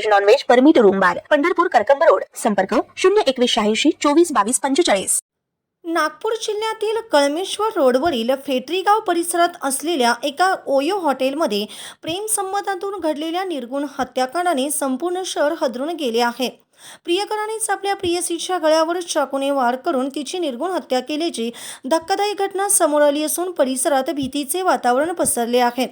veg non veg permit room bar Pandharpur Karkamb road. संपर्क शून्य एकवीस शहाऐंशी चोवीस बावीस पंचेचाळीस. नागपूर जिल्ह्यातील कळमेश्वर रोडवरील फेटरीगाव परिसरात असलेल्या एका ओयो हॉटेलमध्ये प्रेमसंबंधातून घडलेल्या निर्गुण हत्याकांडाने संपूर्ण शहर हदरून गेले आहे. प्रियकरानेच आपल्या प्रियसीच्या गळ्यावर चाकूने वार करून तिची निर्गुण हत्या केल्याची धक्कादायक घटना समोर आली असून परिसरात भीतीचे वातावरण पसरले आहे.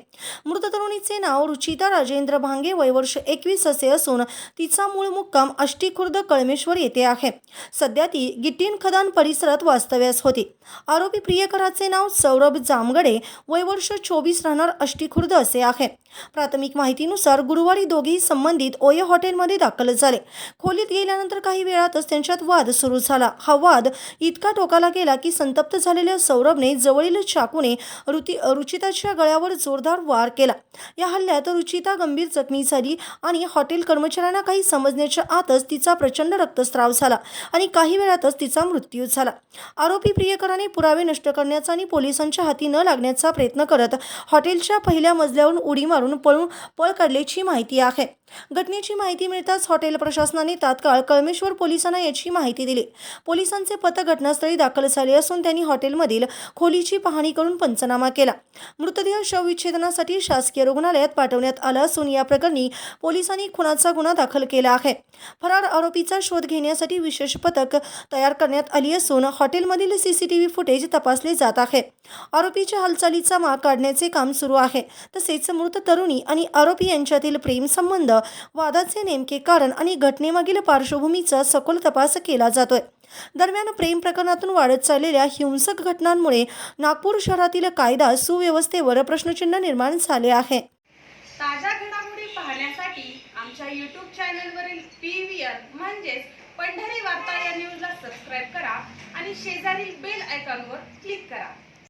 मृत तरुणीचे नाव रुचिता राजेंद्र भांगे वयवर्ष एकवीस असे असून तिचा मूळ मुक्काम अष्टीखुर्द कळमेश्वर येथे आहे. सध्या ती गिट्टीन खदान परिसरात वास्तव्यास होती. आरोपी प्रियकराचे नाव सौरभ जामगडे वयवर्ष चोवीस राहणार अष्टीखुर्द असे आहे. प्राथमिक माहितीनुसार गुरुवारी दोघेही संबंधित ओये हॉटेलमध्ये दाखल झाले. खोलीत गेल्यानंतर काही वेळातच त्यांच्यात वाद सुरू झाला. हा वाद इतका टोकाला गेला की संतप्त झालेल्या सौरभने जवळील चाकूने रुती रुचिताच्या गळ्यावर जोरदार वार केला. या हल्ल्यात रुचिता गंभीर जखमी झाली आणि हॉटेल कर्मचाऱ्यांना काही समजण्याच्या आतच तिचा प्रचंड रक्तस्राव झाला आणि काही वेळातच तिचा मृत्यू झाला. आरोपी प्रियकराने पुरावे नष्ट करण्याचा आणि पोलिसांच्या हाती न लागण्याचा प्रयत्न करत हॉटेलच्या पहिल्या मजल्यावरून उडी मारून पळून पळ काढल्याची माहिती आहे घटनेची माहिती मिळताच हॉटेल प्रशासनाने तात्काळ कळमेश्वर पोलिसांना याची माहिती दिली. पोलिसांचे पथक घटनास्थळी दाखल झाले असून त्यांनी हॉटेलमधील खोलीची पाहणी करून पंचनामा केला. मृतदेह शवविच्छेदनासाठी शासकीय रुग्णालयात पाठवण्यात आला असून या प्रकरणी पोलिसांनी खुनाचा गुन्हा दाखल केला आहे. फरार आरोपीचा शोध घेण्यासाठी विशेष पथक तयार करण्यात आली असून हॉटेलमधील सीसीटीव्ही फुटेज तपासले जात आहे. आरोपीच्या हालचालीचा माग काढण्याचे काम सुरू आहे. तसेच मृत तरुणी आणि आरोपी यांच्यातील प्रेमसंबंध वादाचे नेमके कारण आणि घटनेमागील पार्श्वभूमीचा सखोल तपास केला जातोय. दरम्यान प्रेम प्रकरणातून वाढत चाललेल्या हिंसक घटनांमुळे नागपूर शहरातील कायदा सुव्यवस्थेवर प्रश्नचिन्ह निर्माण झाले आहे. ताज्या घडामोडी पाहण्यासाठी आमच्या यूट्यूब चॅनलवरील पी व्ही आर म्हणजेच पंढरी वार्ता या न्यूजला सबस्क्राईब करा आणि शेजारील बेल आयकॉनवर क्लिक करा.